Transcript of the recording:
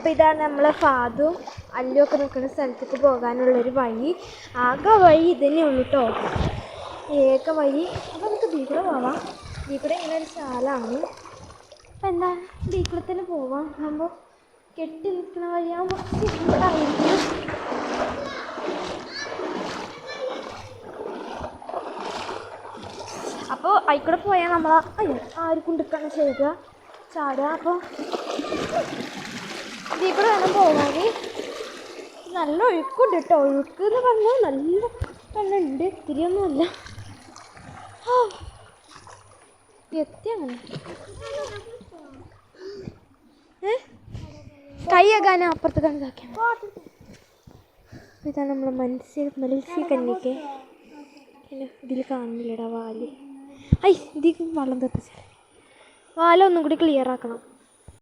അപ്പോൾ ഇതാണ് നമ്മളെ ഫാദും അല്ലും ഒക്കെ നിൽക്കുന്ന സ്ഥലത്തേക്ക് പോകാനുള്ളൊരു വഴി. ആകെ വഴി ഇതന്നെ ഉള്ളൂ കേട്ടോ ഏക വഴി. അപ്പോൾ നമുക്ക് ദീകൂടെ പോവാം. ദീകൂടെ ഇങ്ങനെ ഒരു ശാലാണ് അപ്പം എന്താ ദീകൂടെ തന്നെ പോവാം. ആകുമ്പോൾ കെട്ടി നിൽക്കുന്ന വഴിയാകുമ്പോൾ കുറച്ച് അപ്പോൾ അതിക്കൂടെ പോയാൽ നമ്മൾ അയ്യോ ആര് കൊണ്ടിരിക്കാണ് ചെയ്യുക ചാടുക. അപ്പോൾ ഇതിൽ വേണം പോകാൻ നല്ല ഒഴുക്കുണ്ട് കേട്ടോ. ഒഴുക്ക് എന്ന് പറഞ്ഞാൽ നല്ല വെള്ളമുണ്ട്. ഇത്തിരിയൊന്നുമില്ല. എത്തി അങ്ങനെ. ഏ? കൈയാകാൻ അപ്പുറത്ത് കണക്കാക്കിയാണ് ഇതാണ് നമ്മളെ മത്സ്യ കന്നിക്ക് പിന്നെ ഇതിൽ കാണുന്നില്ലടാ വാൽ. ഐ ഇതിൽ വെള്ളം തെറിച്ചാൽ വാല ഒന്നും കൂടി ക്ലിയർ ആക്കണം.